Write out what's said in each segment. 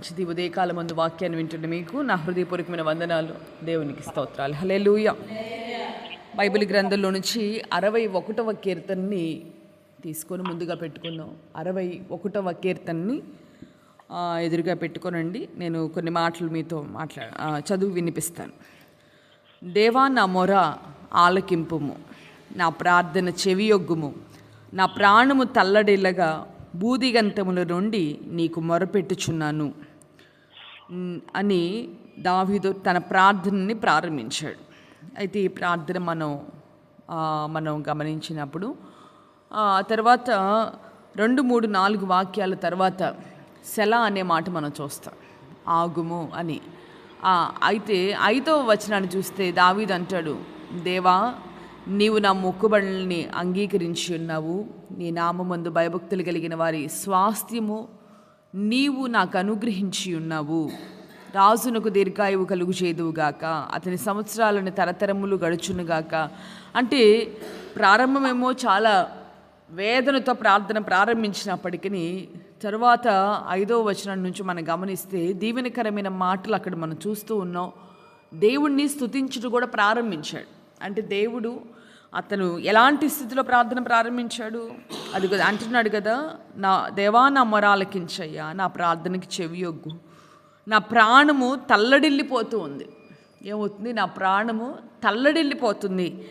మంచిది ఉదయకాలం ముందు వాక్యాన్ని వింటున్న మీకు. నా హృదయపూర్వకమైన వందనాలు. దేవునికి స్తోత్రాలు. లూయ బైబిల్ గ్రంథంలో నుంచి అరవై ఒకటవ కీర్తనని తీసుకొని ముందుగా పెట్టుకున్నాం అరవై ఒకటవ కీర్తనని ఎదురుగా పెట్టుకోనండి. నేను కొన్ని మాటలు మీతో మాట్లా చదువు వినిపిస్తాను. దేవా నా మొర ఆలకింపుము. నా ప్రార్థన చెవియొగ్గుము. నా ప్రాణము తల్లడిల్లగా బూదిగంతముల నుండి నీకు మొరపెట్టుచున్నాను. అని దావీదు తన ప్రార్థనని ప్రారంభించాడు. అయితే ఈ ప్రార్థన మనం మనం గమనించినప్పుడు తర్వాత రెండు మూడు నాలుగు వాక్యాల తర్వాత సెల అనే మాట మనం చూస్తాం. ఆగుము అని. అయితే ఐదో వచనాన్ని చూస్తే దావీదు అంటాడు దేవా నీవు నా మొక్కుబడుల్ని అంగీకరించి ఉన్నావు. నీ నామందు భయభక్తులు కలిగిన వారి స్వాస్థ్యము నీవు నాకు అనుగ్రహించి ఉన్నావు రాజునకు దీర్ఘాయువు కలుగు చేదువుగాక అతని సంవత్సరాలను తరతరములు గడుచునుగాక. అంటే ప్రారంభమేమో చాలా వేదనతో ప్రార్థన ప్రారంభించినప్పటికీ తరువాత ఐదో వచనం నుంచి మనం గమనిస్తే దీవెనకరమైన మాటలు అక్కడ మనం చూస్తూ ఉన్నాం. దేవుణ్ణి స్తుతించుట కూడా ప్రారంభించాడు. అంటే దేవుడు అతను ఎలాంటి స్థితిలో ప్రార్థన ప్రారంభించాడు? అది అంటున్నాడు కదా నా దేవా నా మొరాలకించయ్యా నా ప్రార్థనకి చెవియొగ్గు నా ప్రాణము తల్లడిల్లిపోతూ ఉంది. ఏమవుతుంది? నా ప్రాణము తల్లడిల్లిపోతుంది.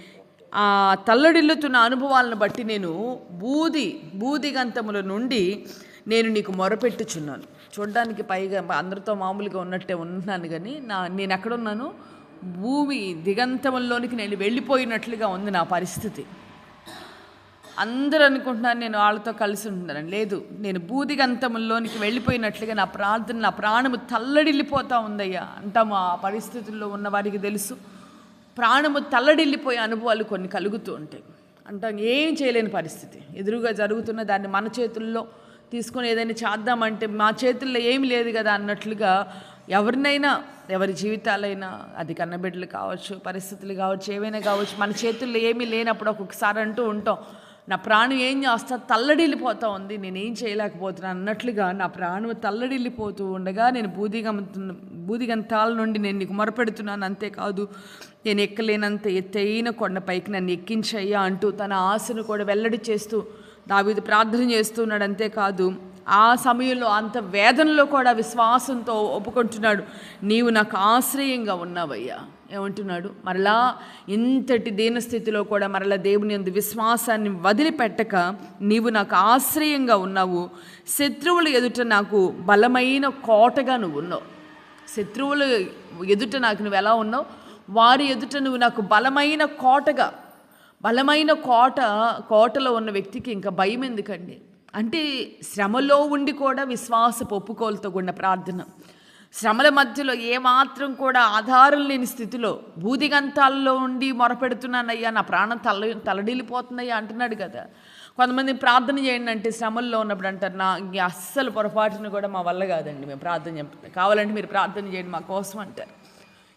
ఆ తల్లడిల్లుతున్న అనుభవాలను బట్టి నేను బూది బూదిగంతముల నుండి నేను నీకు మొరపెట్టుచున్నాను. చూడడానికి పైగా అందరితో మామూలుగా ఉన్నట్టే ఉన్నాను కానీ నా నేను ఎక్కడున్నాను? భూమి దిగంతముల్లోనికి నేను వెళ్ళిపోయినట్లుగా ఉంది నా పరిస్థితి. అందరూ అనుకుంటున్నారు నేను వాళ్ళతో కలిసి ఉంటున్నాను లేదు నేను భూదిగంతముల్లోనికి వెళ్ళిపోయినట్లుగా నా ప్రార్థన నా ప్రాణము తల్లడిల్లిపోతూ ఉందయ్యా. అంటాము ఆ పరిస్థితుల్లో ఉన్న వారికి తెలుసు. ప్రాణము తల్లడిల్లిపోయే అనుభవాలు కొన్ని కలుగుతూ ఉంటాయి. అంటాం ఏం చేయలేని పరిస్థితి. ఎదురుగా జరుగుతున్న దాన్ని మన చేతుల్లో తీసుకొని ఏదైనా చేద్దామంటే మా చేతుల్లో ఏమి లేదు కదా అన్నట్లుగా ఎవరినైనా ఎవరి జీవితాలైనా అది కన్నబిడ్డలు కావచ్చు పరిస్థితులు కావచ్చు ఏవైనా కావచ్చు మన చేతుల్లో ఏమీ లేనప్పుడు ఒక్కొక్కసారి అంటూ ఉంటాం నా ప్రాణం ఏం చేస్తా తల్లడిల్లిపోతా ఉంది నేనేం చేయలేకపోతున్నాను అన్నట్లుగా నా ప్రాణం తల్లడిల్లిపోతూ ఉండగా నేను బూదిగంతున్న బూదిగంతాల నుండి నేను నీకు మొరపెడుతున్నాను అంతేకాదు నేను ఎక్కలేనంత ఎత్తైన కొండపైకి నన్ను ఎక్కించయ్యా అంటూ తన ఆశను కూడా వెల్లడి చేస్తూ దావీదు ప్రార్థన చేస్తున్నాడు అంతేకాదు ఆ సమయంలో అంత వేదనలో కూడా విశ్వాసంతో ఒప్పుకుంటున్నాడు. నీవు నాకు ఆశ్రయంగా ఉన్నావయ్యా. ఏమంటున్నాడు? మరలా ఇంతటి దీనస్థితిలో కూడా మరలా దేవుని అందు విశ్వాసాన్ని వదిలిపెట్టక నీవు నాకు ఆశ్రయంగా ఉన్నావు. శత్రువుల ఎదుట నాకు బలమైన కోటగా నువ్వు ఉన్నావు. శత్రువుల ఎదుట నాకు నువ్వు ఎలా ఉన్నావు? వారి ఎదుట నువ్వు నాకు బలమైన కోటగా బలమైన కోట కోటలో ఉన్న వ్యక్తికి ఇంకా భయం ఎందుకండి? అంటే శ్రమలో ఉండి కూడా విశ్వాసపు ఒప్పుకోలతో కూడిన ప్రార్థన. శ్రమల మధ్యలో ఏమాత్రం కూడా ఆధారం లేని స్థితిలో బూదిగంతాల్లో ఉండి మొరపెడుతున్నానయ్యా నా ప్రాణం తల తలడిల్లిపోతుందయ్యా అంటున్నాడు కదా. కొంతమంది ప్రార్థన చేయండి అంటే శ్రమల్లో ఉన్నప్పుడు అంటారు నా అస్సలు పొరపాటును కూడా మా వల్ల కాదండి మేము ప్రార్థన చేస్తాం కావాలంటే మీరు ప్రార్థన చేయండి మా కోసం అంటారు.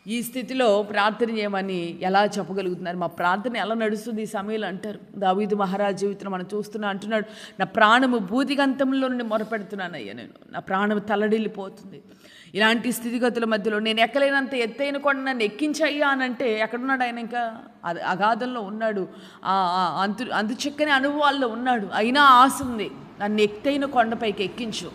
ఈ స్థితిలో ప్రార్థన చేయమని ఎలా చెప్పగలుగుతున్నారు? మా ప్రార్థన ఎలా నడుస్తుంది? ఈ సమయంలో అంటారు. దావీదు మహారాజ్ జీవితం మనం చూస్తున్నా అంటున్నాడు నా ప్రాణము భూతిగంతంలో నుండి మొరపెడుతున్నాను అయ్యా నేను. నా ప్రాణము తలడిల్లిపోతుంది. ఇలాంటి స్థితిగతుల మధ్యలో నేను ఎక్కలేనంత ఎత్తైన కొండ నన్ను ఎక్కించయ్యా అని అంటే ఎక్కడున్నాడు ఆయన ఇంకా? అది అగాధంలో ఉన్నాడు. ఆ ఆ అంతు అందుచక్కని అనుభవాల్లో ఉన్నాడు. అయినా ఆశ ఉంది నన్ను ఎత్తైన కొండపైకి ఎక్కించు.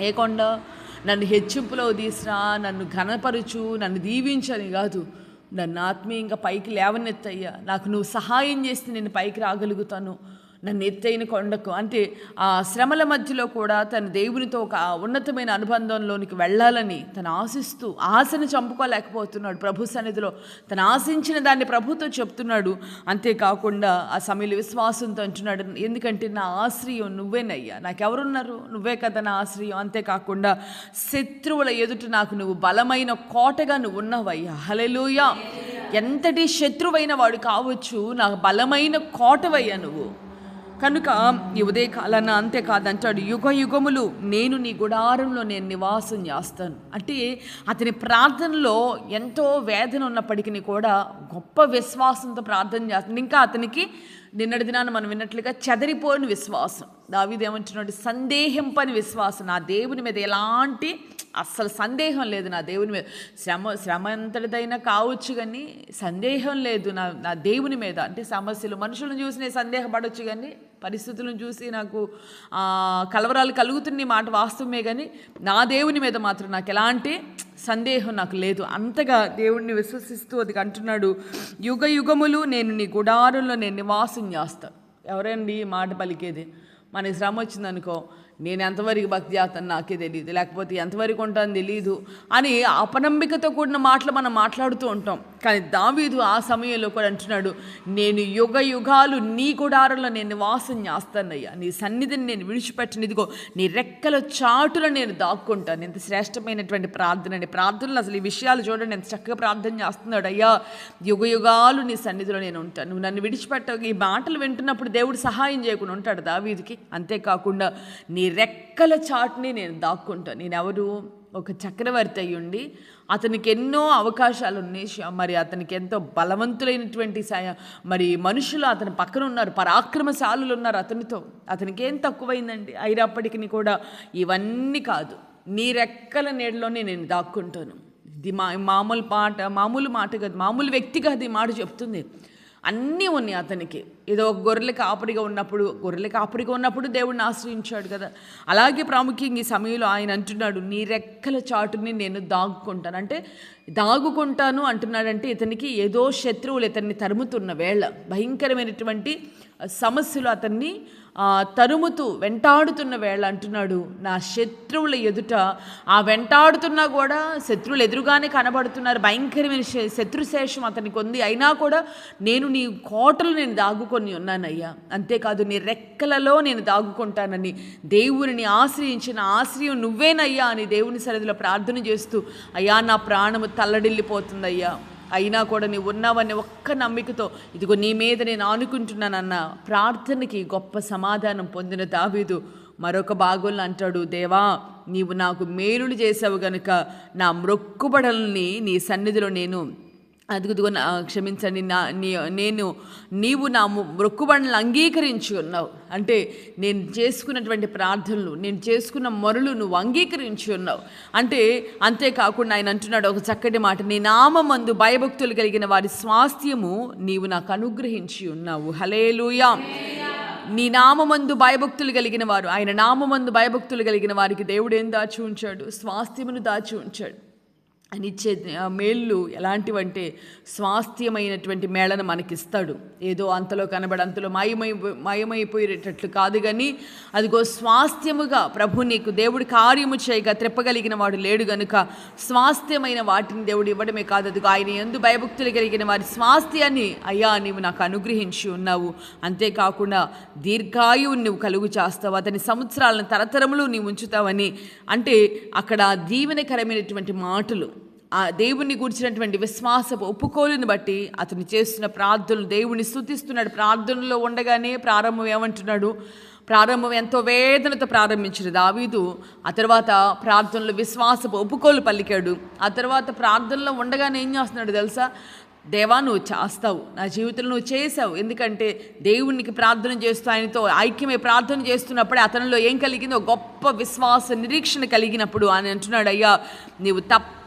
ఏ కొండ? నన్ను హెచ్చింపులో తీసినా నన్ను ఘనపరుచు నన్ను దీవించని కాదు. నన్ను ఆత్మీయంగా పైకి లేవనెత్తయ్యా. నాకు నువ్వు సహాయం చేస్తే నేను పైకి రాగలుగుతాను. నన్ను ఎత్తైన కొండకు. అంటే ఆ శ్రమల మధ్యలో కూడా తన దేవునితో ఒక ఉన్నతమైన అనుబంధంలోనికి వెళ్ళాలని తను ఆశిస్తూ ఆశను చంపుకోలేకపోతున్నాడు. ప్రభు సన్నిధిలో తను ఆశించిన దాన్ని ప్రభుతో చెప్తున్నాడు. అంతేకాకుండా ఆ సమయంలో విశ్వాసంతో అంటున్నాడు ఎందుకంటే నా ఆశ్రయం నువ్వేనయ్యా. నాకెవరున్నారు? నువ్వే కదా నా ఆశ్రయం. అంతేకాకుండా శత్రువుల ఎదుట నాకు నువ్వు బలమైన కోటగా నువ్వు ఉన్నావయ్యా. హలెలుయా ఎంతటి శత్రువైన వాడు కావచ్చు నాకు బలమైన కోటవయ్యా నువ్వు. కనుక ఈ ఉదయకాలన అంతే అంటాడు యుగ యుగములు నేను నీ గుడారంలో నేను నివాసం చేస్తాను. అంటే అతని ప్రార్థనలో ఎంతో వేదన ఉన్నప్పటికీ కూడా గొప్ప విశ్వాసంతో ప్రార్థన చేస్తాడు. ఇంకా అతనికి నిన్నటి దినాన్ని మనం విన్నట్లుగా చెదరిపోని విశ్వాసం. దావీదేమంటున్నాడు సందేహింపని విశ్వాసం. నా దేవుని మీద ఎలాంటి అస్సలు సందేహం లేదు. నా దేవుని మీద శ్రమ శ్రమ ఎంతటిదైనా కావచ్చు కానీ సందేహం లేదు నా నా దేవుని మీద. అంటే సమస్యలు మనుషులను చూసి నేను సందేహపడవచ్చు కానీ పరిస్థితులను చూసి నాకు కలవరాలు కలుగుతున్న ఈ మాట వాస్తవమే కానీ నా దేవుని మీద మాత్రం నాకు ఎలాంటి సందేహం నాకు లేదు. అంతగా దేవుణ్ణి విశ్వసిస్తూ అది అంటున్నాడు యుగ యుగములు నేను నీ గుడారంలో నేను నివాసం చేస్తాను ఎవరండి ఈ మాట పలికేది? మనకి శ్రమ వచ్చిందనుకో నేను ఎంతవరకు భక్తి చేస్తాను నాకే తెలియదు లేకపోతే ఎంతవరకు ఉంటాను తెలియదు అని అపనంబికతో కూడిన మాటలు మనం మాట్లాడుతూ ఉంటాం. కానీ దావీదు ఆ సమయంలో కూడా అంటున్నాడు నేను యుగ యుగాలు నీ గుడారంలో నేను వాసం చేస్తానయ్యా. నీ సన్నిధిని నేను విడిచిపెట్టను. ఇదిగో నీ రెక్కల చాటులో నేను దాక్కుంటాను. ఎంత శ్రేష్టమైనటువంటి ప్రార్థన అండి. ప్రార్థనలు అసలు ఈ విషయాలు చూడండి. ఎంత చక్కగా ప్రార్థన చేస్తున్నాడు అయ్యా యుగ యుగాలు నీ సన్నిధిలో నేను ఉంటాను. నువ్వు నన్ను విడిచిపెట్ట ఈ మాటలు వింటున్నప్పుడు దేవుడు సహాయం చేయకుండా ఉంటాడు దావీదికి. అంతేకాకుండా నీ రెక్కల చాటుని నేను దాక్కుంటాను. నేను ఎవరు ఒక చక్రవర్తి అయ్యుండి ఉండి అతనికి ఎన్నో అవకాశాలు ఉన్నాయి మరి అతనికి ఎంతో బలవంతులైనటువంటి సాయ మరి మనుషులు అతని పక్కన ఉన్నారు పరాక్రమశాలులు ఉన్నారు అతనితో. అతనికి ఏం తక్కువైందండి? అయినప్పటికీ కూడా ఇవన్నీ కాదు. నీ రెక్కల నీడలోనే నేను దాక్కుంటాను. ఇది మా మామూలు పాట మామూలు మాట కాదు మామూలు వ్యక్తి కాదు ఈ మాట చెప్తుంది. అన్నీ ఉన్నాయి అతనికి. ఏదో ఒక గొర్రెల కాపరిగా ఉన్నప్పుడు గొర్రెల కాపరిగా ఉన్నప్పుడు దేవుడిని ఆశ్రయించాడు కదా. అలాగే ప్రాముఖ్యంగా ఈ సమయంలో ఆయన అంటున్నాడు నీ రెక్కల చాటుని నేను దాగుకుంటాను. అంటే దాగుకుంటాను అంటున్నాడంటే ఇతనికి ఏదో శత్రువులు ఇతన్ని తరుముతున్న వేళ భయంకరమైనటువంటి సమస్యలు అతన్ని తరుముతూ వెంటాడుతున్న వేళ అంటున్నాడు నా శత్రువుల ఎదుట. ఆ వెంటాడుతున్నా కూడా శత్రువులు ఎదురుగానే కనబడుతున్నారు. భయంకరమైన శ- శత్రుశేషం అతనికి ఉంది. అయినా కూడా నేను నీ కోటలు నేను దాగుకొని ఉన్నానయ్యా. అంతేకాదు నీ రెక్కలలో నేను దాగుకుంటానని దేవుని ఆశ్రయించిన ఆశ్రయం నువ్వేనయ్యా అని దేవుని సరిధిలో ప్రార్థన చేస్తూ అయ్యా నా ప్రాణము తల్లడిల్లిపోతుందయ్యా. అయినా కూడా నీవు ఉన్నావని ఒక్క నమ్మికతో ఇదిగో నీ మీద నేను ఆనుకుంటున్నానన్న ప్రార్థనకి గొప్ప సమాధానం పొందిన దావీదు. మరొక భాగంలో అంటాడు దేవా నీవు నాకు మేలులు చేసావు గనుక నా మ్రొక్కుబడల్ని నీ సన్నిధిలో నేను అదిగుదిగో నా క్షమించండి నా నీ నేను నీవు నా మొక్కుబడులను అంగీకరించి ఉన్నావు. అంటే నేను చేసుకున్నటువంటి ప్రార్థనలు నేను చేసుకున్న మొరలు నువ్వు అంగీకరించి ఉన్నావు. అంటే అంతేకాకుండా ఆయన అంటున్నాడు ఒక చక్కటి మాట నీ నామందు భయభక్తులు కలిగిన వారి స్వాస్థ్యము నీవు నాకు అనుగ్రహించి ఉన్నావు. హలేలుయా నీ నామమందు భయభక్తులు కలిగిన వారు ఆయన నామమందు భయభక్తులు కలిగిన వారికి దేవుడు ఏం దాచి ఉంచాడు? స్వాస్థ్యమును దాచి ఉంచాడు. అనిచ్చే మేళ్ళు ఎలాంటివంటే స్వాస్థ్యమైనటువంటి మేళను మనకిస్తాడు. ఏదో అంతలో కనబడి అంతలో మాయమై మాయమైపోయేటట్లు కాదు కానీ అదిగో స్వాస్థ్యముగా ప్రభు నీకు దేవుడి కార్యము చేయగా త్రెప్పగలిగిన వాడు లేడు గనుక స్వాస్థ్యమైన వాటిని దేవుడు ఇవ్వడమే కాదు. అదిగో ఆయన ఎందు భయభక్తులు కలిగిన వారి స్వాస్థ్యాన్ని అయ్యా నీవు నాకు అనుగ్రహించి ఉన్నావు. అంతేకాకుండా దీర్ఘాయువు నువ్వు కలుగు చేస్తావు. అతని సంవత్సరాలను తరతరములు నీవు ఉంచుతావని. అంటే అక్కడ దీవెనకరమైనటువంటి మాటలు ఆ దేవుణ్ణి గురించినటువంటి విశ్వాసపు ఒప్పుకోలుని బట్టి అతను చేస్తున్న ప్రార్థనలు దేవుని స్థుతిస్తున్నాడు. ప్రార్థనలో ఉండగానే ప్రారంభం ఏమంటున్నాడు? ప్రారంభం ఎంతో వేదనతో ప్రారంభించిన దావీదు. ఆ తర్వాత ప్రార్థనలు విశ్వాసపు ఒప్పుకోలు పలికాడు. ఆ తర్వాత ప్రార్థనలో ఉండగానే ఏం చేస్తున్నాడు తెలుసా? దేవా నువ్వు చేస్తావు. నా జీవితంలో నువ్వు చేసావు ఎందుకంటే దేవునికి ప్రార్థన చేస్తూ ఆయనతో ఐక్యమే ప్రార్థన చేస్తున్నప్పుడే అతనిలో ఏం కలిగిందో గొప్ప విశ్వాస నిరీక్షణ కలిగినప్పుడు ఆయన అంటున్నాడు అయ్యా నీవు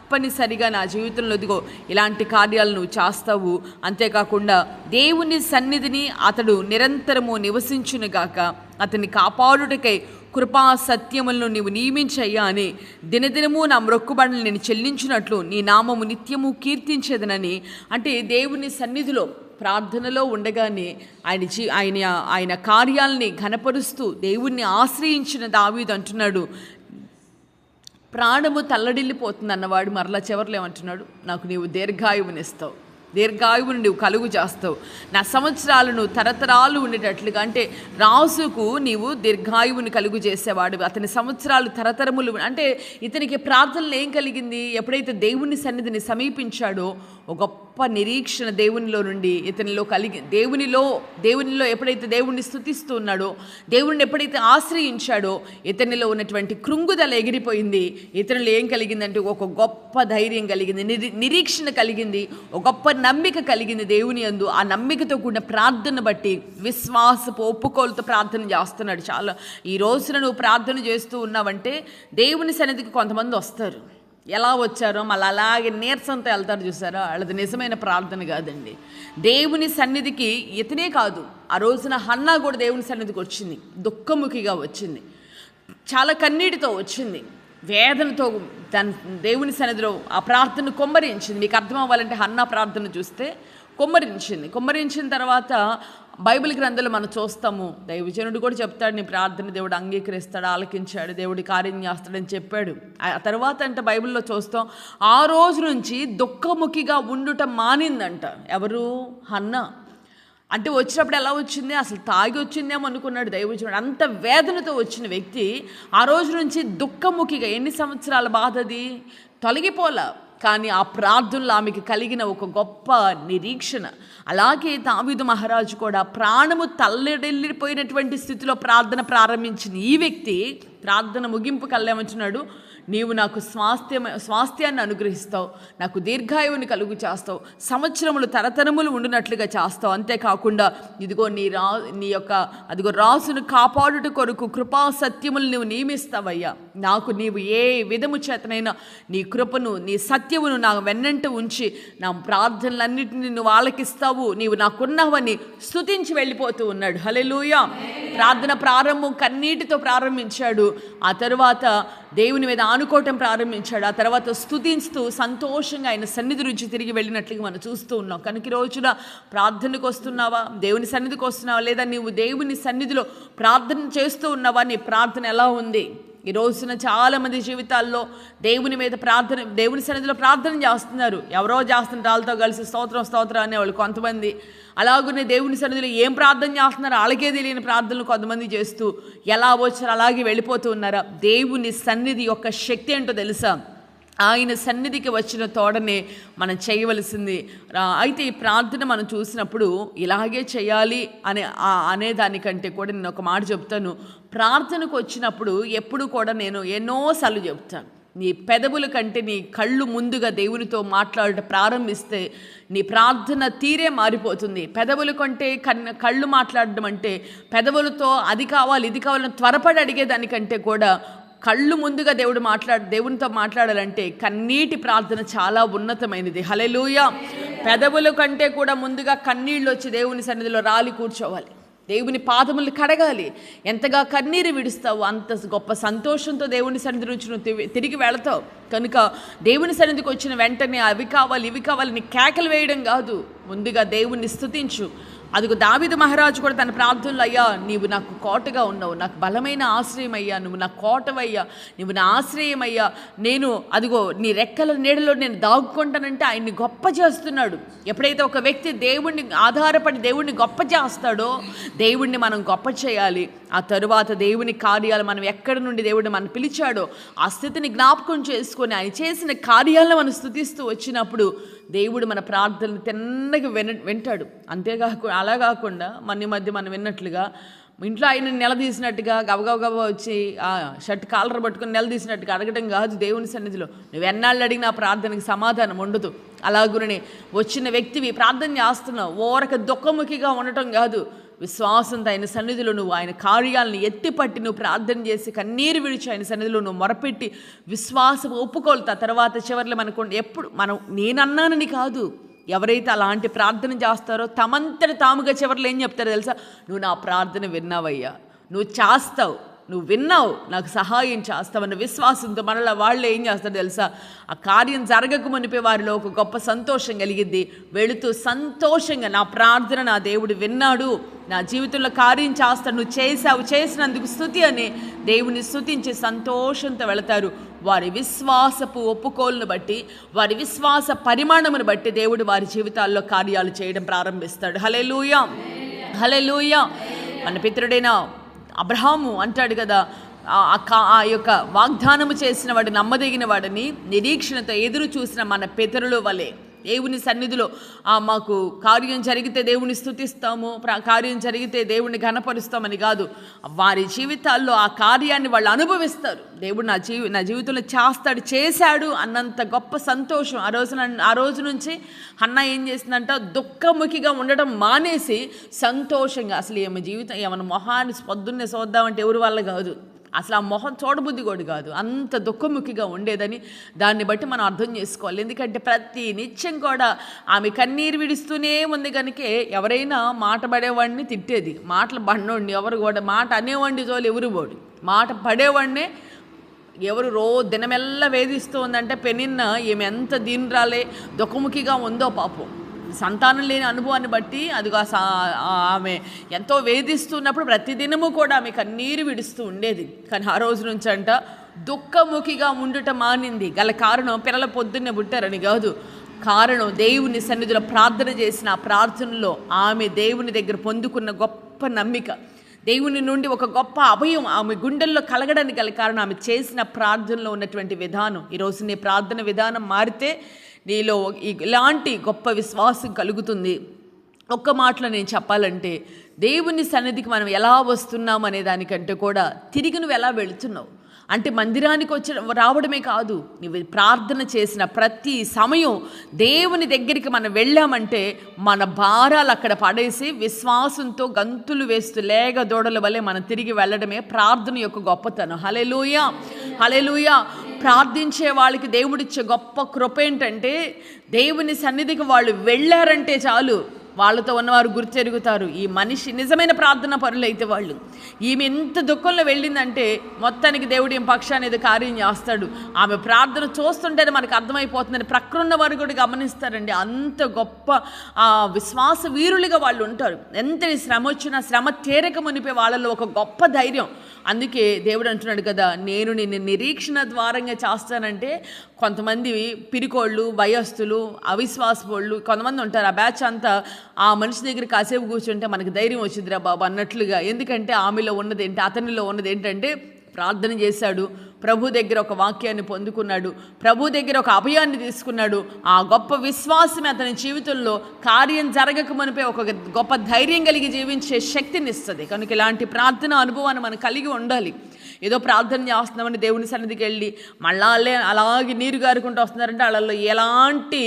తప్పనిసరిగా నా జీవితంలో ఇదిగో ఇలాంటి కార్యాలు నువ్వు చేస్తావు. అంతేకాకుండా దేవుని సన్నిధిని అతడు నిరంతరము నివసించునుగాక. అతన్ని కాపాడుటకై కృపా సత్యములను నీవు నియమించయ్యా అని దినదినము నా మ్రొక్కుబడులు నేను చెల్లించినట్లు నీ నామము నిత్యము కీర్తించేదనని. అంటే దేవుని సన్నిధిలో ప్రార్థనలో ఉండగానే ఆయన జీ ఆయన ఆయన కార్యాలని ఘనపరుస్తూ దేవుణ్ణి ఆశ్రయించిన దావీదు అంటున్నాడు. ప్రాణము తల్లడిల్లిపోతుంది అన్నవాడు మరలా చివర్లో ఏమంటున్నాడు? నాకు నీవు దీర్ఘాయువునిస్తావు. దీర్ఘాయువుని నువ్వు కలుగు చేస్తావు. నా సంవత్సరాలు నువ్వు తరతరాలు ఉండేటట్లుగా అంటే రాజుకు నీవు దీర్ఘాయువుని కలుగు చేసేవాడు. అతని సంవత్సరాలు తరతరములు అంటే ఇతనికి ప్రార్థనలు ఏం కలిగింది? ఎప్పుడైతే దేవుని సన్నిధిని సమీపించాడో ఒక గొప్ప నిరీక్షణ దేవునిలో నుండి ఇతనిలో కలిగి దేవునిలో దేవునిలో ఎప్పుడైతే దేవుణ్ణి స్థుతిస్తూ ఉన్నాడో దేవుణ్ణి ఎప్పుడైతే ఆశ్రయించాడో ఇతనిలో ఉన్నటువంటి కృంగుదల ఎగిరిపోయింది. ఇతనిలో ఏం కలిగిందంటే ఒక గొప్ప ధైర్యం కలిగింది. నిరీ నిరీక్షణ కలిగింది. ఒక గొప్ప నమ్మిక కలిగింది దేవుని అందు. ఆ నమ్మికతో కూడిన ప్రార్థన బట్టి విశ్వాసపు ఒప్పుకోలతో ప్రార్థన చేస్తున్నాడు. చాలా ఈ రోజున నువ్వు ప్రార్థన చేస్తూ ఉన్నావంటే దేవుని సన్నిధికి కొంతమంది వస్తారు. ఎలా వచ్చారో మళ్ళీ అలాగే నీరసంతో వెళ్తారు చూసారో? వాళ్ళది నిజమైన ప్రార్థన కాదండి. దేవుని సన్నిధికి ఇతనే కాదు. ఆ రోజున హన్నా కూడా దేవుని సన్నిధికి వచ్చింది. దుఃఖముఖిగా వచ్చింది. చాలా కన్నీటితో వచ్చింది. వేదనతో దాని దేవుని సన్నిధిలో ఆ ప్రార్థన కొమ్మరించింది. మీకు అర్థం అవ్వాలంటే హన్నా ప్రార్థన చూస్తే కొమ్మరించింది. కొమ్మరించిన తర్వాత బైబిల్ గ్రంథాలు మనం చూస్తాము దైవజనుడు కూడా చెప్తాడు నీ ప్రార్థన దేవుడు అంగీకరిస్తాడు ఆలకించాడు దేవుడి కార్యం చేస్తాడని చెప్పాడు. ఆ తర్వాత అంటే బైబిల్లో చూస్తాం ఆ రోజు నుంచి దుఃఖముఖిగా ఉండుట మానిందంట. ఎవరు? హన్న. అంటే వచ్చినప్పుడు ఎలా వచ్చింది? అసలు తాగి వచ్చిందేమో అనుకున్నాడు దైవజనుడు. అంత వేదనతో వచ్చిన వ్యక్తి ఆ రోజు నుంచి దుఃఖముఖిగా ఎన్ని సంవత్సరాల బాధది? తొలగిపోలా. కానీ ఆ ప్రార్థనలో ఆమెకి కలిగిన ఒక గొప్ప నిరీక్షణ. అలాగే దావీదు మహారాజు కూడా ప్రాణము తల్లడిల్లిపోయినటువంటి స్థితిలో ప్రార్థన ప్రారంభించిన ఈ వ్యక్తి ప్రార్థన ముగింపు కల్లేమంటున్నాడు నీవు నాకు స్వాస్థ్యం స్వాస్థ్యాన్ని అనుగ్రహిస్తావు. నాకు దీర్ఘాయువుని కలుగు చేస్తావు. సంవత్సరములు తరతరములు ఉండినట్లుగా చేస్తావు. అంతేకాకుండా ఇదిగో నీ రా నీ యొక్క అదిగో రాసును కాపాడుట కొరకు కృపా సత్యములు నీవు నియమిస్తావయ్యా. నాకు నీవు ఏ విధము చేతనైనా నీ కృపను నీ సత్యమును నా వెన్నంట ఉంచి నా ప్రార్థనలన్నింటినీ నువ్వు ఆలకిస్తావు. నీవు నాకున్నావని స్థుతించి వెళ్ళిపోతూ ఉన్నాడు. హలెలూయా ప్రార్థన ప్రారంభం కన్నీటితో ప్రారంభించాడు. ఆ తరువాత దేవుని మీద ఆనుకోవటం ప్రారంభించాడు. ఆ తర్వాత స్తుతిస్తూ సంతోషంగా ఆయన సన్నిధి నుంచి తిరిగి వెళ్ళినట్లుగా మనం చూస్తూ ఉన్నాం. కనుక రోజున ప్రార్థనకు వస్తున్నావా? దేవుని సన్నిధికి వస్తున్నావా? లేదా నీవు దేవుని సన్నిధిలో ప్రార్థన చేస్తూ ఉన్నావా? నీ ప్రార్థన ఎలా ఉంది? ఈ రోజున చాలామంది జీవితాల్లో దేవుని మీద ప్రార్థన దేవుని సన్నిధిలో ప్రార్థన చేస్తున్నారు. ఎవరో చేస్తున్న వాళ్ళతో కలిసి స్తోత్రం స్తోత్రం అనేవాళ్ళు కొంతమంది. అలాగనే దేవుని సన్నిధిలో ఏం ప్రార్థన చేస్తున్నారు అలాగే తెలియని ప్రార్థనలు కొంతమంది చేస్తూ ఎలా వచ్చారు అలాగే వెళ్ళిపోతూ ఉన్నారా? దేవుని సన్నిధి యొక్క శక్తి ఏంటో తెలుసా? ఆయన సన్నిధికి వచ్చిన తోడనే మనం చేయవలసింది. అయితే ఈ ప్రార్థన మనం చూసినప్పుడు ఇలాగే చేయాలి అనే అనే దానికంటే కూడా నేను ఒక మాట చెప్తాను. ప్రార్థనకు వచ్చినప్పుడు ఎప్పుడు కూడా నేను ఎన్నోసార్లు చెప్తాను నీ పెదవుల కంటే నీ కళ్ళు ముందుగా దేవునితో మాట్లాడటం ప్రారంభిస్తే నీ ప్రార్థన తీరే మారిపోతుంది. పెదవుల కంటే కన్న కళ్ళు మాట్లాడడం అంటే పెదవులతో అది కావాలి ఇది కావాలని త్వరపడి అడిగేదానికంటే కూడా కళ్ళు ముందుగా దేవుడు మాట్లాడ దేవునితో మాట్లాడాలంటే కన్నీటి ప్రార్థన చాలా ఉన్నతమైనది. హలెలూయ పెదవుల కంటే కూడా ముందుగా కన్నీళ్ళు వచ్చి దేవుని సన్నిధిలో రాలి కూర్చోవాలి. దేవుని పాదములు కడగాలి. ఎంతగా కన్నీరు విడుస్తావు అంత గొప్ప సంతోషంతో దేవుని సన్నిధి నుంచి నువ్వు తిరిగి వెళతావు. కనుక దేవుని సన్నిధికి వచ్చిన వెంటనే అవి కావాలి ఇవి కావాలి నీ కేకలు వేయడం కాదు. ముందుగా దేవుణ్ణి స్థుతించు అదిగో దావిద మహారాజు కూడా తన ప్రార్థనలు అయ్యా నీవు నాకు కోటగా ఉన్నావు నాకు బలమైన ఆశ్రయం అయ్యా నువ్వు నా కోటవయ్యా నువ్వు నా ఆశ్రయం అయ్యా నేను అదిగో నీ రెక్కల నీడలో నేను దాక్కుంటానంటే ఆయన్ని గొప్ప చేస్తున్నాడు. ఎప్పుడైతే ఒక వ్యక్తి దేవుణ్ణి ఆధారపడి దేవుణ్ణి గొప్ప చేస్తాడో దేవుణ్ణి మనం గొప్ప చేయాలి. ఆ తరువాత దేవుని కార్యాలు మనం ఎక్కడి నుండి దేవుడిని మనం పిలిచాడో ఆ స్థితిని జ్ఞాపకం చేసుకొని ఆయన చేసిన కార్యాలను మనం స్థుతిస్తూ వచ్చినప్పుడు దేవుడు మన ప్రార్థనలు తిన్నగా విన వింటాడు. అంతేకాకుండా అలా కాకుండా మన మధ్య మనం విన్నట్లుగా ఇంట్లో ఆయన నిలదీసినట్టుగా గబగబగబ వచ్చి ఆ షర్ట్ కాలర్ పట్టుకుని నిలదీసినట్టుగా అడగడం కాదు దేవుని సన్నిధిలో. నువ్వు ఎన్నాళ్ళు అడిగినా ఆ ప్రార్థనకి సమాధానం ఉండదు. అలాగునే వచ్చిన వ్యక్తివి ప్రార్థన చేస్తున్నావు. ఓరక దుఃఖముఖిగా ఉండటం కాదు. విశ్వాసంతో ఆయన సన్నిధిలో నువ్వు ఆయన కార్యాలను ఎత్తిపట్టి నువ్వు ప్రార్థన చేసి కన్నీరు విడిచి ఆయన సన్నిధిలో నువ్వు మొరపెట్టి విశ్వాసం ఒప్పుకోలుతా. తర్వాత చివరిలో మనకు ఎప్పుడు మనం నేనన్నానని కాదు. ఎవరైతే అలాంటి ప్రార్థన చేస్తారో తమంతట తాముగా చివరిలో ఏం చెప్తారో తెలుసా? నువ్వు నా ప్రార్థన విన్నావయ్యా. నువ్వు చేస్తావు. నువ్వు విన్నావు నాకు సహాయం చేస్తావన్న విశ్వాసంతో మనలో వాళ్ళు ఏం చేస్తారు తెలుసా? ఆ కార్యం జరగక మునిపే వారిలో ఒక గొప్ప సంతోషం కలిగింది వెళుతూ సంతోషంగా నా ప్రార్థన నా దేవుడు విన్నాడు. నా జీవితంలో కార్యం చేస్తాను నువ్వు చేసావు చేసినందుకు స్థుతి అని దేవుని స్థుతించి సంతోషంతో వెళతారు. వారి విశ్వాసపు ఒప్పుకోలును బట్టి వారి విశ్వాస పరిమాణమును బట్టి దేవుడు వారి జీవితాల్లో కార్యాలు చేయడం ప్రారంభిస్తాడు. హలే హలే మన పితృడైన అబ్రహాము అంటాడు కదా ఆ- కా- ఆ యొక్క వాగ్దానము చేసిన వాడు నమ్మదగిన వాడిని నిరీక్షణతో ఎదురు చూసిన మన పితరుల వలె. దేవుని సన్నిధిలో ఆ, మాకు కార్యం జరిగితే దేవుని స్థుతిస్తాము ప్ర- కార్యం జరిగితే దేవుని ఘనపరుస్తామని కాదు. వారి జీవితాల్లో ఆ కార్యాన్ని వాళ్ళు అనుభవిస్తారు. దేవుడు నా జీవి నా జీవితంలో చేస్తాడు చేశాడు అన్నంత గొప్ప సంతోషం. ఆ రోజున ఆ రోజు నుంచి అన్న ఏం చేసిందంట? దుఃఖముఖిగా ఉండడం మానేసి సంతోషంగా అసలు ఏమి జీవితం ఏమైనా మొహాన్ని పొద్దున్నే చూద్దామంటే ఎవరి వల్ల కాదు. అసలు ఆ మొహం చూడబుద్ధి కూడా కాదు. అంత దుఃఖముఖిగా ఉండేదని దాన్ని బట్టి మనం అర్థం చేసుకోవాలి. ఎందుకంటే ప్రతి నిత్యం కూడా ఆమె కన్నీరు విడుస్తూనే ఉంది కనుక ఎవరైనా మాట పడేవాడిని తిట్టేది. మాటలు పడినోడిని ఎవరు కూడా మాట అనేవాడిని జోలు ఎవరు పోడు మాట పడేవాడినే ఎవరు రో దినమెల్లా వేధిస్తూ ఉందంటే పెనిన్న ఈమె ఎంత దీనురాలే దుఃఖముఖిగా ఉందో పాపం. సంతానం లేని అనుభవాన్ని బట్టి అది ఆమె ఎంతో వేధిస్తున్నప్పుడు ప్రతిదినము కూడా ఆమె కన్నీరు విడుస్తూ ఉండేది. కానీ ఆ రోజు నుంచి అంట దుఃఖముఖిగా ఉండుట మానింది. గల కారణం పిల్లల పొద్దున్నే పుట్టారని కాదు. కారణం దేవుని సన్నిధిలో ప్రార్థన చేసిన ఆ ప్రార్థనలో ఆమె దేవుని దగ్గర పొందుకున్న గొప్ప నమ్మిక. దేవుని నుండి ఒక గొప్ప అభయం ఆమె గుండెల్లో కలగడానికి గల కారణం ఆమె చేసిన ప్రార్థనలో ఉన్నటువంటి విధానం. ఈరోజు నీ ప్రార్థన విధానం మారితే నీలో ఇలాంటి గొప్ప విశ్వాసం కలుగుతుంది. ఒక్క మాటలో నేను చెప్పాలంటే దేవుని సన్నిధికి మనం ఎలా వస్తున్నాం అనే దానికంటే కూడా తిరిగి నువ్వు ఎలా వెళుతున్నావు? అంటే మందిరానికి వచ్చి రావడమే కాదు నువ్వు ప్రార్థన చేసిన ప్రతి సమయం దేవుని దగ్గరికి మనం వెళ్ళామంటే మన భారాలు అక్కడ పడేసి విశ్వాసంతో గంతులు వేస్తూ లేగ దూడల వల్లే మనం తిరిగి వెళ్ళడమే ప్రార్థన యొక్క గొప్పతనం. హలెలూయ హలెలూయ ప్రార్థించే వాళ్ళకి దేవుడిచ్చే గొప్ప కృప ఏంటంటే దేవుని సన్నిధికి వాళ్ళు వెళ్ళారంటే చాలు. వాళ్ళతో ఉన్నవారు గుర్తెరుగుతారు. ఈ మనిషి నిజమైన ప్రార్థన పరులైతే వాళ్ళు. ఈమె ఎంత దుఃఖంలో వెళ్ళిందంటే మొత్తానికి దేవుడు ఏం పక్షాన్ని ఏదో కార్యం చేస్తాడు. ఆమె ప్రార్థన చూస్తుంటేనే మనకు అర్థమైపోతుందని ప్రక్కరున్న వారు కూడా గమనిస్తారండి. అంత గొప్ప ఆ విశ్వాస వీరులుగా వాళ్ళు ఉంటారు. ఎంత శ్రమ వచ్చినా శ్రమ తీరక మునిపే వాళ్ళలో ఒక గొప్ప ధైర్యం. అందుకే దేవుడు అంటున్నాడు కదా నేను నిన్ను నిరీక్షణ ద్వారంగా చేస్తానంటే కొంతమంది పిరికోళ్ళు వయస్సులు అవిశ్వాసపోళ్ళు కొంతమంది ఉంటారు. ఆ బ్యాచ్ అంతా ఆ మనిషి దగ్గర కాసేపు కూర్చుంటే మనకు ధైర్యం వచ్చిందిరా బాబు అన్నట్లుగా. ఎందుకంటే ఆమెలో ఉన్నది ఏంటి అతనిలో ఉన్నది ఏంటంటే ప్రార్థన చేశాడు. ప్రభు దగ్గర ఒక వాక్యాన్ని పొందుకున్నాడు. ప్రభు దగ్గర ఒక అభయాన్ని తీసుకున్నాడు. ఆ గొప్ప విశ్వాసమే అతని జీవితంలో కార్యం జరగక మునిపే ఒక గొప్ప ధైర్యం కలిగి జీవించే శక్తిని ఇస్తుంది. కనుక ఇలాంటి ప్రార్థన అనుభవాన్ని మనం కలిగి ఉండాలి. ఏదో ప్రార్థన చేస్తున్నామని దేవుని సన్నిధికి వెళ్ళి మళ్ళా అలాగే నీరు గారుకుంటూ వస్తున్నారంటే వాళ్ళల్లో ఎలాంటి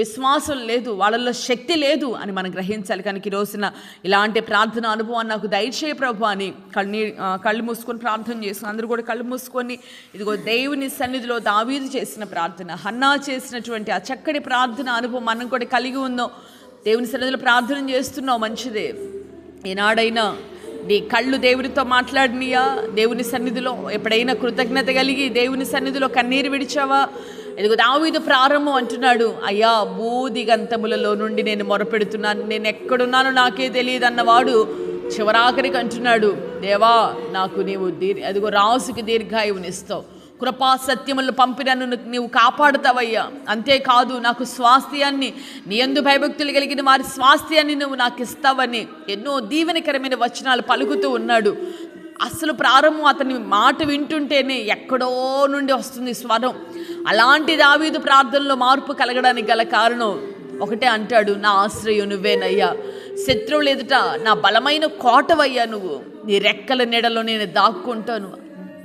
విశ్వాసం లేదు. వాళ్ళల్లో శక్తి లేదు అని మనం గ్రహించాలి. కనుక ఈ రోజున ఇలాంటి ప్రార్థన అనుభవాన్ని నాకు దయచేయ ప్రభు అని కళ్ళు కళ్ళు మూసుకొని ప్రార్థన చేస్తున్నాం అందరూ కూడా కళ్ళు మూసుకొని ఇదిగో దేవుని సన్నిధిలో దావీదు చేసిన ప్రార్థన హన్నా చేసినటువంటి ఆ చక్కటి ప్రార్థన అనుభవం మనం కూడా కలిగి ఉందాం. దేవుని సన్నిధిలో ప్రార్థన చేస్తున్నావు మంచిదే. ఏనాడైనా నీ కళ్ళు దేవునితో మాట్లాడినయా? దేవుని సన్నిధిలో ఎప్పుడైనా కృతజ్ఞత కలిగి దేవుని సన్నిధిలో కన్నీరు విడిచావా? ఇదిగో దావీదు ప్రారంభం అంటున్నాడు అయ్యా భూదిగంతములలో నుండి నేను మొరపెడుతున్నాను. నేను ఎక్కడున్నానో నాకే తెలియదు అన్నవాడు చివరాఖరికి అంటున్నాడు దేవా నాకు నీవు దీర్ అదిగో రాసుకి దీర్ఘాయువునిస్తావు కృపా సత్యములు పంపిన నీవు కాపాడుతావయ్యా. అంతేకాదు నాకు స్వాస్థ్యాన్ని నీ ఎందు భయభక్తులు కలిగిన వారి స్వాస్థ్యాన్ని నువ్వు నాకు ఇస్తావని ఎన్నో దీవెనకరమైన వచనాలు పలుకుతూ ఉన్నాడు. అసలు ప్రారంభం అతని మాట వింటుంటేనే ఎక్కడో నుండి వస్తుంది స్వరం. అలాంటి దావీదు ప్రార్థనలో మార్పు కలగడానికి గల కారణం ఒకటే అంటాడు నా ఆశ్రయం నువ్వేనయ్యా శత్రువులు ఎదుట నా బలమైన కోటవయ్యా నువ్వు. నీ రెక్కల నీడలో నేను దాక్కుంటాను.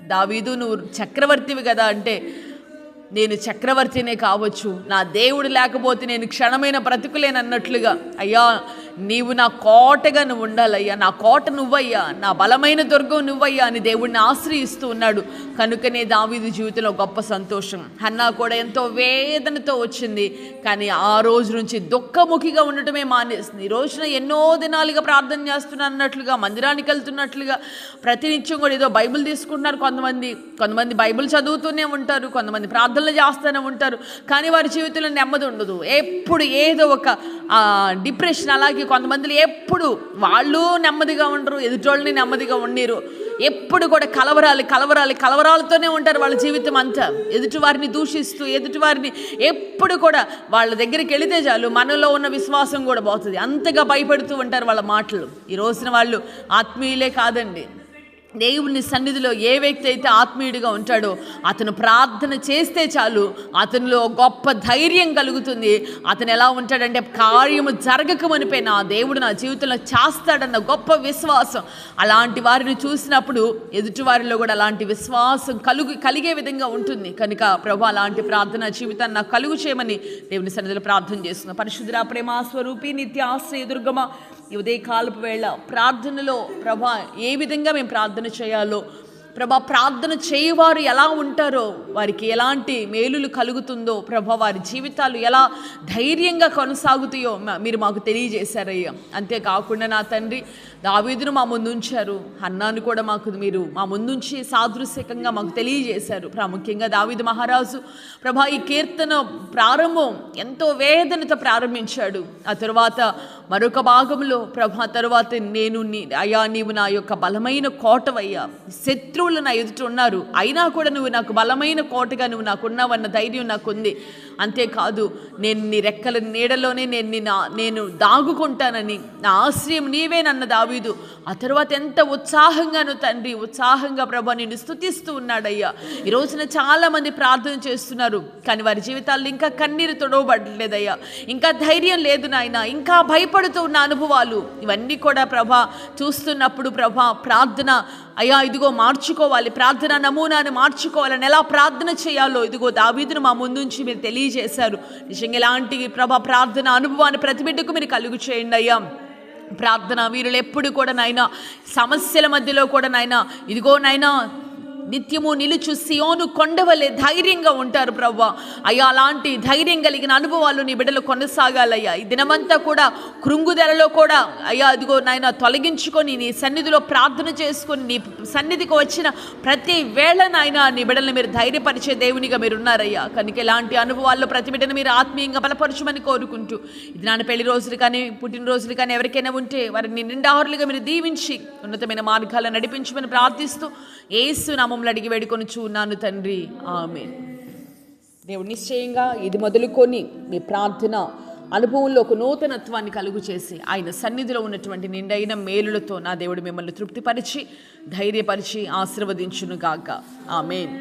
దావీదు నువ్వు చక్రవర్తివి కదా అంటే నేను చక్రవర్తినే కావచ్చు. నా దేవుడు లేకపోతే నేను క్షణమైన బ్రతుకులేనన్నట్లుగా. అయ్యా నీవు నా కోటగా నువ్వు ఉండాలయ్యా. నా కోట నువ్వయ్యా. నా బలమైన దుర్గం నువ్వయ్యా అని దేవుడిని ఆశ్రయిస్తూ ఉన్నాడు. కనుకనే దావీది జీవితంలో గొప్ప సంతోషం. హన్నా కూడా ఎంతో వేదనతో వచ్చింది. కానీ ఆ రోజు నుంచి దుఃఖముఖిగా ఉండటమే మానేస్తుంది ఈ రోజున ఎన్నో దినాలుగా ప్రార్థన చేస్తున్నా అన్నట్లుగా మందిరానికి వెళ్తున్నట్లుగా ప్రతినిత్యం కూడా ఏదో బైబిల్ తీసుకుంటున్నారు కొంతమంది. కొంతమంది బైబిల్ చదువుతూనే ఉంటారు కొంతమంది ప్రార్థనలు చేస్తూనే ఉంటారు. కానీ వారి జీవితంలో నెమ్మది ఉండదు. ఎప్పుడు ఏదో ఒక డిప్రెషన్ అలాగే కొంతమందిలో ఎప్పుడు వాళ్ళు నెమ్మదిగా ఉండరు ఎదుటోళ్ళని నెమ్మదిగా ఉండరు ఎప్పుడు కూడా కలవరాలు కలవరాలు కలవరాలతోనే ఉంటారు వాళ్ళ జీవితం అంతా. ఎదుటివారిని దూషిస్తూ ఎదుటివారిని ఎప్పుడు కూడా వాళ్ళ దగ్గరికి వెళితే చాలు మనలో ఉన్న విశ్వాసం కూడా పోతుంది. అంతగా భయపడుతూ ఉంటారు వాళ్ళ మాటలు. ఈ రోజున వాళ్ళు ఆత్మీయులే కాదండి. దేవుని సన్నిధిలో ఏ వ్యక్తి అయితే ఆత్మీయుడిగా ఉంటాడో అతను ప్రార్థన చేస్తే చాలు. అతనిలో గొప్ప ధైర్యం కలుగుతుంది. అతను ఎలా ఉంటాడంటే కార్యము జరగకమనిపోయిన నా దేవుడు నా జీవితంలో చేస్తాడన్న గొప్ప విశ్వాసం. అలాంటి వారిని చూసినప్పుడు ఎదుటివారిలో కూడా అలాంటి విశ్వాసం కలుగు కలిగే విధంగా ఉంటుంది. కనుక ప్రభు అలాంటి ప్రార్థన జీవితాన్ని నాకు కలుగు చేయమని దేవుని సన్నిధిలో ప్రార్థన చేస్తున్నాను పరిశుద్ధ ప్రేమ స్వరూపి నిత్య ఆశ్రయ దుర్గమ ఈ ఉదయకాలపు వేళ ప్రార్థనలో ప్రభా ఏ విధంగా మేము ప్రార్థన చేయాలో ప్రభా ప్రార్థన చేయవారు ఎలా ఉంటారో వారికి ఎలాంటి మేలులు కలుగుతుందో ప్రభా వారి జీవితాలు ఎలా ధైర్యంగా కొనసాగుతాయో మా- మీరు మాకు తెలియజేశారయ్యా. అంతేకాకుండా నా తండ్రి దావీదును మా ముందు ఉంచారు అన్నాను కూడా మాకు మీరు మా ముందుంచి సాదృశ్యకంగా మాకు తెలియజేశారు. ప్రాముఖ్యంగా దావీదు మహారాజు ప్రభా ఈ కీర్తన ప్రారంభం ఎంతో వేదనతో ప్రారంభించాడు. ఆ తరువాత మరొక భాగంలో ప్రభా తర్వాత నేను నీ అయ్యా నీవు నా యొక్క బలమైన కోటవయ్యా. శత్రువులు నా ఎదుట ఉన్నారు. అయినా కూడా నువ్వు నాకు బలమైన కోటగా నువ్వు నాకున్నావన్న ధైర్యం నాకుంది. అంతేకాదు నేను నీ రెక్కల నీడలోనే నేను నీ నా నేను దాగుకుంటానని నా ఆశ్రయం నీవే నన్న దావీదు. ఆ తర్వాత ఎంత ఉత్సాహంగాను తండ్రి ఉత్సాహంగా ప్రభా నిన్ను స్తుతిస్తూ ఉన్నాడయ్యా. ఈ రోజున చాలామంది ప్రార్థన చేస్తున్నారు కానీ వారి జీవితాల్లో ఇంకా కన్నీరు తొడవబడలేదయ్యా. ఇంకా ధైర్యం లేదు నాయన ఇంకా భయపడుతూ ఉన్న అనుభవాలు. ఇవన్నీ కూడా ప్రభా చూస్తున్నప్పుడు ప్రభా ప్రార్థన అయ్యా ఇదిగో మార్చుకోవాలి. ప్రార్థన నమూనాను మార్చుకోవాలని ఎలా ప్రార్థన చేయాలో ఇదిగో దావీదును మా ముందుంచి మీరు తెలియజేశారు. నిజంగా ఎలాంటి ప్రభా ప్రార్థన అనుభవాన్ని ప్రతి బిడ్డకు మీరు కలుగు చేయండి అయ్యా. ప్రార్థన వీరులు ఎప్పుడు కూడా నాయన సమస్యల మధ్యలో కూడా నాయన ఇదిగో నాయన నిత్యము నిలుచు సియోను కొండవలే ధైర్యంగా ఉంటారు ప్రవ్వా. అయ్యా అలాంటి ధైర్యం కలిగిన అనుభవాలు నీ బిడ్డలు కొనసాగాలయ్యా. ఈ దినమంతా కూడా కృంగుదెరలో కూడా అయ్యా అదిగో నాయన తొలగించుకొని నీ సన్నిధిలో ప్రార్థన చేసుకొని నీ సన్నిధికి వచ్చిన ప్రతి వేళ నాయన నీ బిడ్డలను మీరు ధైర్యపరిచే దేవునిగా మీరు ఉన్నారయ్యా. కనుక ఇలాంటి అనుభవాల్లో ప్రతి బిడ్డను మీరు ఆత్మీయంగా బలపరచమని కోరుకుంటూ ఇది నాన్న పెళ్ళి రోజులు కానీ పుట్టినరోజులు కానీ ఎవరికైనా ఉంటే వారిని నిండాహరులుగా మీరు దీవించి ఉన్నతమైన మార్గాలను నడిపించమని ప్రార్థిస్తూ ఏసు నామంలో అడిగి వేడుకొని చూన్నాను తండ్రి. ఆమె దేవుడు నిశ్చయంగా ఇది మొదలుకొని మీ ప్రార్థన అనుభవంలో ఒక నూతనత్వాన్ని కలుగు చేసి ఆయన సన్నిధిలో ఉన్నటువంటి నిండైన మేలులతో నా దేవుడు మిమ్మల్ని తృప్తిపరిచి ధైర్యపరిచి ఆశీర్వదించును గాక ఆమెన్.